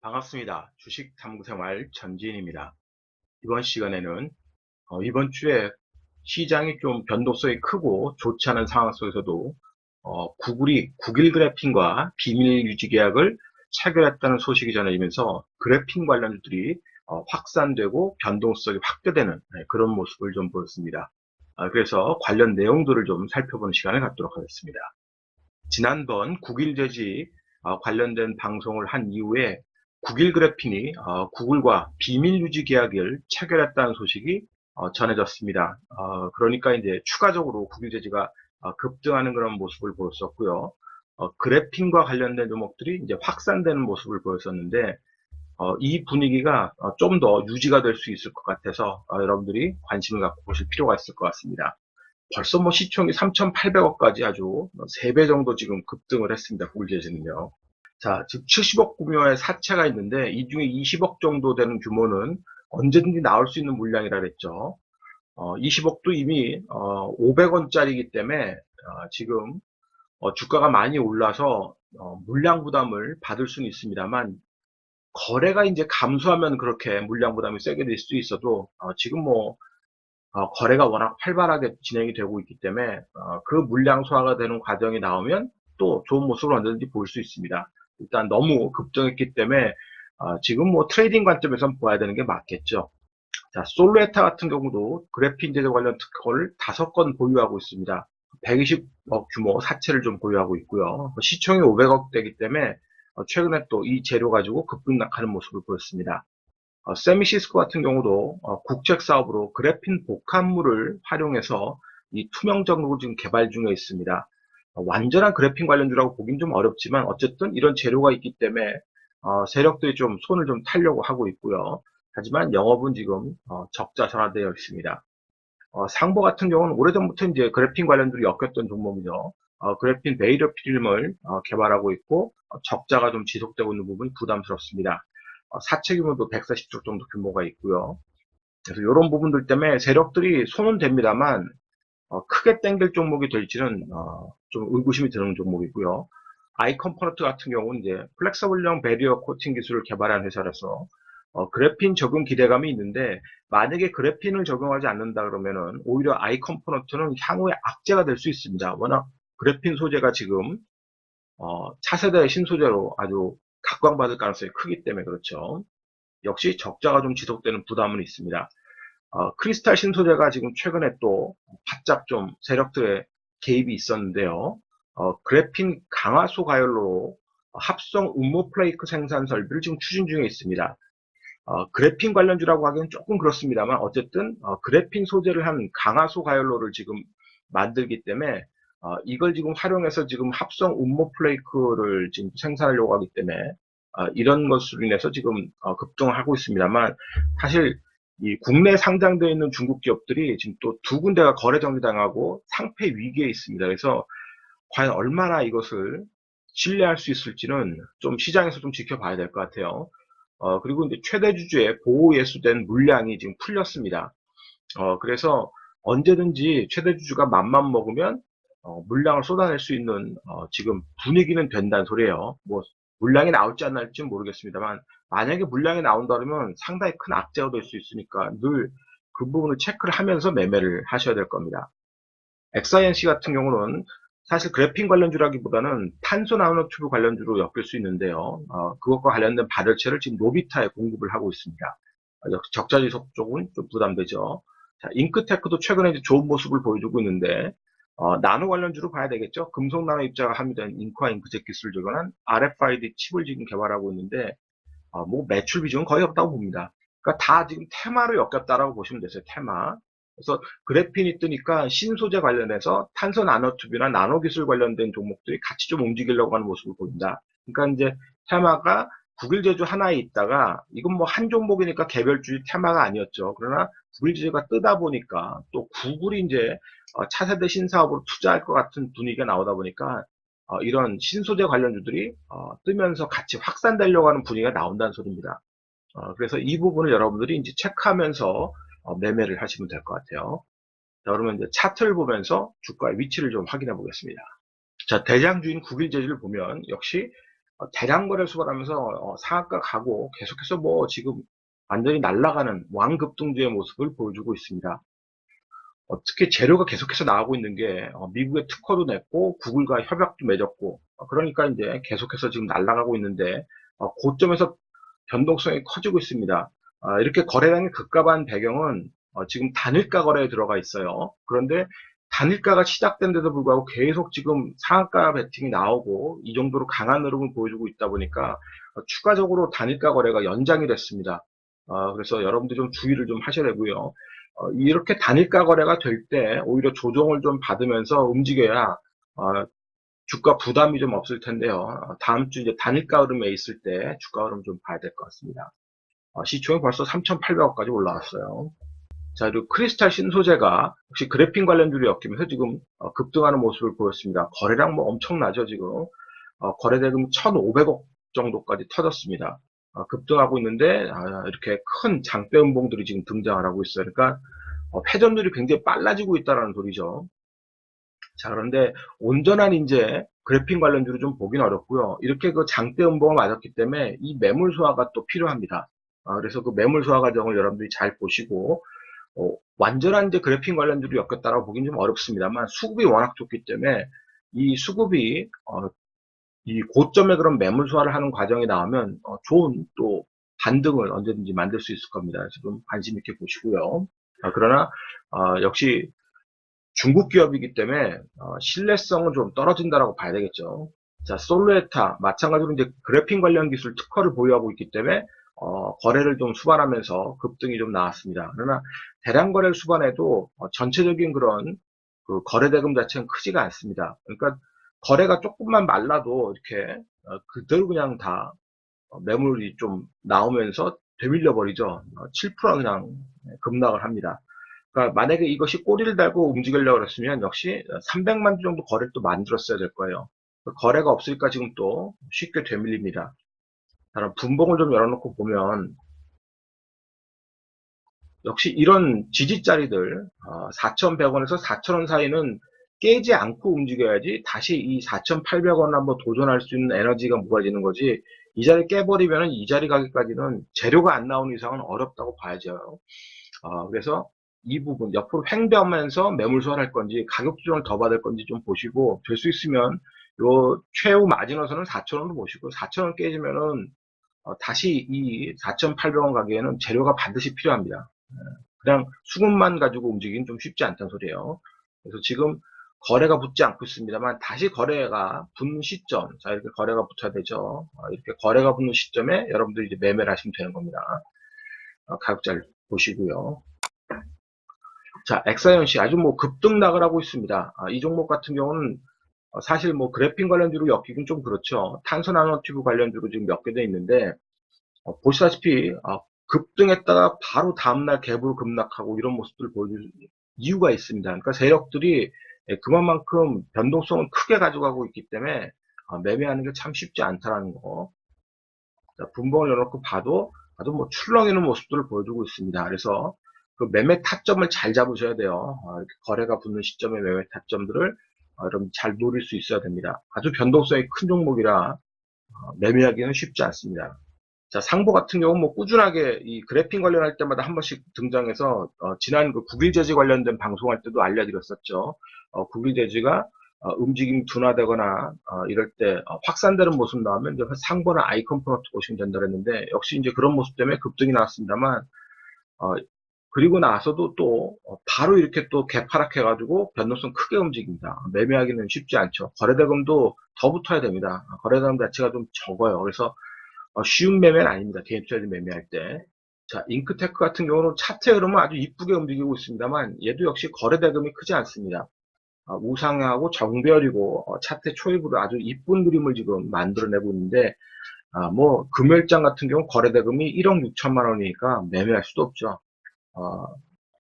반갑습니다. 주식 탐구 생활 전지인입니다. 이번 시간에는 어, 이번 주에 시장이 좀 변동성이 크고 좋지 않은 상황 속에서도 어, 구글이 국일 그래핀과 비밀 유지 계약을 체결했다는 소식이 전해지면서 그래핀 관련주들이 어, 확산되고 변동성이 확대되는 네, 그런 모습을 좀 보였습니다. 아, 그래서 관련 내용들을 좀 살펴보는 시간을 갖도록 하겠습니다. 지난번 국일제지 어, 관련된 방송을 한 이후에 국일 그래핀이 어, 구글과 비밀 유지 계약을 체결했다는 소식이 어, 전해졌습니다. 어, 그러니까 이제 추가적으로 국일 제지가 어, 급등하는 그런 모습을 보였었고요. 어, 그래핀과 관련된 종목들이 이제 확산되는 모습을 보였었는데 어, 이 분위기가 좀 더 유지가 될 수 있을 것 같아서 어, 여러분들이 관심을 갖고 보실 필요가 있을 것 같습니다. 벌써 뭐 시총이 3,800억까지 아주 3배 정도 지금 급등을 했습니다. 구글제지는요. 자, 즉 70억 규모의 사채가 있는데 이 중에 20억 정도 되는 규모는 언제든지 나올 수 있는 물량이라 그랬죠. 어, 20억도 이미 어, 500원짜리이기 때문에 어, 지금 어, 주가가 많이 올라서 어, 물량 부담을 받을 수는 있습니다만 거래가 이제 감소하면 그렇게 물량 부담이 세게 될 수 있어도 어, 지금 뭐 어, 거래가 워낙 활발하게 진행이 되고 있기 때문에 어, 그 물량 소화가 되는 과정이 나오면 또 좋은 모습을 언제든지 볼 수 있습니다. 일단 너무 급등했기 때문에 어, 지금 뭐 트레이딩 관점에서 봐야 되는 게 맞겠죠. 자, 솔레타 같은 경우도 그래핀 제조 관련 특허를 다섯 건 보유하고 있습니다. 120억 규모 사채를 좀 보유하고 있고요. 시총이 500억 되기 때문에 어, 최근에 또 이 재료 가지고 급등락하는 모습을 보였습니다. 어, 세미시스코 같은 경우도 어, 국책 사업으로 그래핀 복합물을 활용해서 이 투명 정국을 지금 개발 중에 있습니다. 어, 완전한 그래핀 관련주라고 보긴 좀 어렵지만 어쨌든 이런 재료가 있기 때문에 어, 세력들이 좀 손을 좀 타려고 하고 있고요. 하지만 영업은 지금 어, 적자 전환되어 있습니다. 어, 상보 같은 경우는 오래전부터 이제 그래핀 관련들이 엮였던 종목이죠. 어, 그래핀 베이러 필름을 어, 개발하고 있고 어, 적자가 좀 지속되고 있는 부분이 부담스럽습니다. 어, 사채 규모도 140조 정도 규모가 있고요. 그래서 이런 부분들 때문에 세력들이 손은 됩니다만 어, 크게 땡길 종목이 될지는 어, 좀 의구심이 드는 종목이고요. 아이 컴포넌트 같은 경우는 이제 플렉서블형 베리어 코팅 기술을 개발한 회사라서 어, 그래핀 적용 기대감이 있는데 만약에 그래핀을 적용하지 않는다 그러면은 오히려 아이 컴포넌트는 향후에 악재가 될 수 있습니다. 워낙 그래핀 소재가 지금 어, 차세대 신소재로 아주 각광받을 가능성이 크기 때문에 그렇죠. 역시 적자가 좀 지속되는 부담은 있습니다. 어, 크리스탈 신소재가 지금 최근에 또 바짝 좀 세력들의 개입이 있었는데요. 어, 그래핀 강화소 가열로 합성 음모 플레이크 생산 설비를 지금 추진 중에 있습니다. 어, 그래핀 관련주라고 하기는 조금 그렇습니다만 어쨌든 어, 그래핀 소재를 한 강화소 가열로를 지금 만들기 때문에 어, 이걸 지금 활용해서 지금 합성 음모 플레이크를 지금 생산하려고 하기 때문에 어, 이런 것으로 인해서 지금 어, 급등하고 있습니다만 사실 이 국내 상장되어 있는 중국 기업들이 지금 또 두 군데가 거래 정지당하고 상패 위기에 있습니다. 그래서 과연 얼마나 이것을 신뢰할 수 있을지는 좀 시장에서 좀 지켜봐야 될 것 같아요. 어, 그리고 이제 최대 주주의 보호 예수된 물량이 지금 풀렸습니다. 어, 그래서 언제든지 최대 주주가 맘만 먹으면 어, 물량을 쏟아낼 수 있는 어, 지금 분위기는 된다는 소리예요. 뭐 물량이 나올지 안 나올지는 모르겠습니다만 만약에 물량이 나온다 그러면 상당히 큰 악재가 될 수 있으니까 늘 그 부분을 체크를 하면서 매매를 하셔야 될 겁니다. 엑사이언시 같은 경우는 사실 그래핀 관련주라기보다는 탄소 나노튜브 관련주로 엮일 수 있는데요. 어, 그것과 관련된 발열체를 지금 노비타에 공급을 하고 있습니다. 어, 적자 지속 쪽은 좀 부담되죠. 자, 잉크테크도 최근에 좋은 모습을 보여주고 있는데 어, 나노 관련주로 봐야 되겠죠. 금속 나노 입자가 함유된 인화 잉크젯 기술을 적용한 RFID 칩을 지금 개발하고 있는데 어, 뭐 매출 비중은 거의 없다고 봅니다. 그러니까 다 지금 테마로 엮였다라고 보시면 되세요. 테마. 그래서 그래핀이 뜨니까 신소재 관련해서 탄소 나노튜브나 나노 기술 관련된 종목들이 같이 좀 움직이려고 하는 모습을 보인다. 그러니까 이제 테마가 국일 제조 하나에 있다가 이건 뭐 한 종목이니까 개별주의 테마가 아니었죠. 그러나 국일 제조가 뜨다 보니까 또 구글이 이제 어, 차세대 신사업으로 투자할 것 같은 분위기가 나오다 보니까 어, 이런 신소재 관련주들이 어, 뜨면서 같이 확산되려고 하는 분위기가 나온다는 소리입니다. 그래서 이 부분을 여러분들이 이제 체크하면서 매매를 하시면 될 것 같아요. 자, 그러면 이제 차트를 보면서 주가의 위치를 좀 확인해 보겠습니다. 자, 대장주인 국일제주를 보면 역시 어, 대량 거래 수발하면서 어, 상한가 가고 계속해서 뭐 지금 완전히 날아가는 왕급등주의 모습을 보여주고 있습니다. 어, 특히 재료가 계속해서 나오고 있는 게 어, 미국의 특허도 냈고 구글과 협약도 맺었고 어, 그러니까 이제 계속해서 지금 날아가고 있는데 어, 고점에서 변동성이 커지고 있습니다. 아, 이렇게 거래량이 급감한 배경은 어, 지금 단일가 거래에 들어가 있어요. 그런데 단일가가 시작된 데도 불구하고 계속 지금 상한가 베팅이 나오고 이 정도로 강한 흐름을 보여주고 있다 보니까 어, 추가적으로 단일가 거래가 연장이 됐습니다. 어, 그래서 여러분들 좀 주의를 좀 하셔야 되고요. 어, 이렇게 단일가 거래가 될 때 오히려 조정을 좀 받으면서 움직여야 어, 주가 부담이 좀 없을 텐데요. 어, 다음 주 이제 단일가 흐름에 있을 때 주가 흐름 좀 봐야 될 것 같습니다. 어, 시총이 벌써 3,800억까지 올라왔어요. 자, 그리고 크리스탈 신소재가 역시 그래핀 관련주를 엮이면서 지금 어, 급등하는 모습을 보였습니다. 거래량 뭐 엄청나죠, 지금. 어, 거래대금 1,500억 정도까지 터졌습니다. 어, 급등하고 있는데 아, 이렇게 큰 장대 음봉들이 지금 등장을 하고 있어요. 그러니까 어, 회전율이 굉장히 빨라지고 있다는 소리죠. 자, 그런데 온전한 이제 그래핀 관련주를 좀 보긴 어렵고요. 이렇게 그 장대 음봉을 맞았기 때문에 이 매물 소화가 또 필요합니다. 아, 그래서 그 매물 소화 과정을 여러분들이 잘 보시고 어, 완전한 이제 그래핀 관련주를 엮였다라고 보긴 좀 어렵습니다만 수급이 워낙 좋기 때문에 이 수급이 어, 이 고점에 그런 매물 소화를 하는 과정이 나오면 어, 좋은 또 반등을 언제든지 만들 수 있을 겁니다. 지금 관심 있게 보시고요. 아, 그러나 어, 역시 중국 기업이기 때문에 어, 신뢰성은 좀 떨어진다라고 봐야 되겠죠. 자, 솔루에타 마찬가지로 이제 그래핀 관련 기술 특허를 보유하고 있기 때문에 어, 거래를 좀 수반하면서 급등이 좀 나왔습니다. 그러나 대량 거래를 수반해도 어, 전체적인 그런 그 거래 대금 자체는 크지가 않습니다. 그러니까 거래가 조금만 말라도 이렇게 어, 그대로 그냥 다 어, 매물이 좀 나오면서 되밀려 버리죠. 7% 그냥 급락을 합니다. 그러니까 만약에 이것이 꼬리를 달고 움직이려고 했으면 역시 300만 주 정도 거래를 또 만들었어야 될 거예요. 거래가 없으니까 지금 또 쉽게 되밀립니다. 다른 분봉을 좀 열어놓고 보면 역시 이런 지지자리들 4,100원에서 4,000원 사이는 깨지 않고 움직여야지 다시 이 4,800원 한번 도전할 수 있는 에너지가 모아지는 거지 이 자리 깨버리면 이 자리 가기까지는 재료가 안 나오는 이상은 어렵다고 봐야죠. 어, 그래서 이 부분 옆으로 횡배하면서 매물 소환할 건지 가격 조정을 더 받을 건지 좀 보시고 될 수 있으면 요 최후 마지노선은 4,000원도 보시고 4,000원 깨지면은 어, 다시 이 4,800원 가게에는 재료가 반드시 필요합니다. 예, 그냥 수급만 가지고 움직이긴 좀 쉽지 않다는 소리예요. 그래서 지금 거래가 붙지 않고 있습니다만 다시 거래가 붙는 시점, 자 이렇게 거래가 붙어야 되죠. 어, 이렇게 거래가 붙는 시점에 여러분들이 이제 매매를 하시면 되는 겁니다. 어, 가격 잘 보시고요. 자, 엑사이언시 아주 뭐 급등락을 하고 있습니다. 아, 이 종목 같은 경우는 어, 사실 뭐 그래핀 관련주로 엮이긴 좀 그렇죠. 탄소 나노튜브 관련주로 지금 몇개돼 있는데 어, 보시다시피 어, 급등했다가 바로 다음날 갭으로 급락하고 이런 모습들을 보여줄 이유가 있습니다. 그러니까 세력들이 예, 그만큼 변동성을 크게 가져가고 있기 때문에 어, 매매하는 게 참 쉽지 않다라는 거. 자, 분봉을 열어놓고 봐도 아주 뭐 출렁이는 모습들을 보여주고 있습니다. 그래서 그 매매 타점을 잘 잡으셔야 돼요. 어, 거래가 붙는 시점의 매매 타점들을 어, 여러분 잘 노릴 수 있어야 됩니다. 아주 변동성이 큰 종목이라 어, 매매하기는 쉽지 않습니다. 자, 상보 같은 경우는 뭐 꾸준하게 이 그래핑 관련할 때마다 한 번씩 등장해서 어, 지난 그 국일제지 관련된 방송할 때도 알려드렸었죠. 어, 국일제지가 어, 움직임 둔화되거나 어, 이럴 때 어, 확산되는 모습 나오면 이제 상보나 아이컴포너트 보시면 된다 그랬는데 역시 이제 그런 모습 때문에 급등이 나왔습니다만 어, 그리고 나서도 또 어, 바로 이렇게 또 개파락해가지고 변동성 크게 움직입니다. 매매하기는 쉽지 않죠. 거래대금도 더 붙어야 됩니다. 거래대금 자체가 좀 적어요. 그래서 어, 쉬운 매매는 아닙니다. 개인 투자자 매매할 때. 자, 잉크테크 같은 경우는 차트 흐름은 아주 이쁘게 움직이고 있습니다만 얘도 역시 거래 대금이 크지 않습니다. 어, 우상하고 정별이고 어, 차트 초입으로 아주 이쁜 그림을 지금 만들어내고 있는데 아, 뭐 금요일장 같은 경우 거래 대금이 1억 6천만 원이니까 매매할 수도 없죠. 어,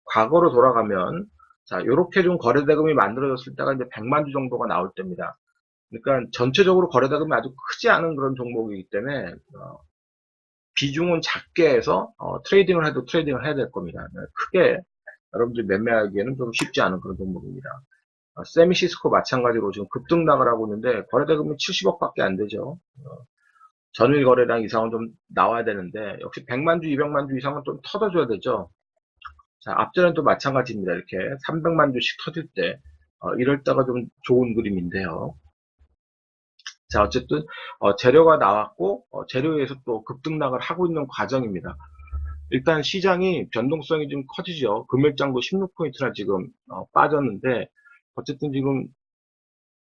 과거로 돌아가면 자 이렇게 좀 거래 대금이 만들어졌을 때가 이제 100만 주 정도가 나올 때입니다. 그러니까 전체적으로 거래대금이 아주 크지 않은 그런 종목이기 때문에 어, 비중은 작게 해서 어, 트레이딩을 해도 트레이딩을 해야 될 겁니다. 네, 크게 여러분들이 매매하기에는 좀 쉽지 않은 그런 종목입니다. 어, 세미시스코 마찬가지로 지금 급등락을 하고 있는데 거래대금이 70억밖에 안 되죠. 어, 전일 거래량 이상은 좀 나와야 되는데 역시 100만 주, 200만 주 이상은 좀 터져줘야 되죠. 자, 앞전에도 마찬가지입니다. 이렇게 300만 주씩 터질 때 어, 이럴 때가 좀 좋은 그림인데요. 자, 어쨌든 어, 재료가 나왔고 어, 재료에서 또 급등락을 하고 있는 과정입니다. 일단 시장이 변동성이 좀 커지죠. 금일장도 16포인트나 지금 어, 빠졌는데 어쨌든 지금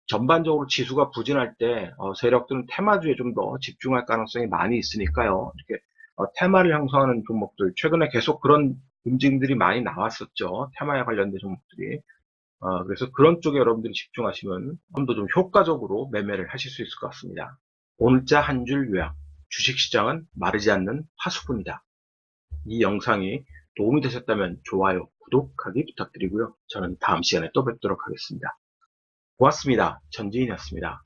전반적으로 지수가 부진할 때 어, 세력들은 테마주에 좀 더 집중할 가능성이 많이 있으니까요. 이렇게 어, 테마를 형성하는 종목들 최근에 계속 그런 움직임들이 많이 나왔었죠. 테마에 관련된 종목들이. 어, 그래서 그런 쪽에 여러분들이 집중하시면 좀 더 좀 효과적으로 매매를 하실 수 있을 것 같습니다. 오늘자 한 줄 요약. 주식시장은 마르지 않는 화수분이다. 이 영상이 도움이 되셨다면 좋아요, 구독하기 부탁드리고요. 저는 다음 시간에 또 뵙도록 하겠습니다. 고맙습니다. 전지인이었습니다.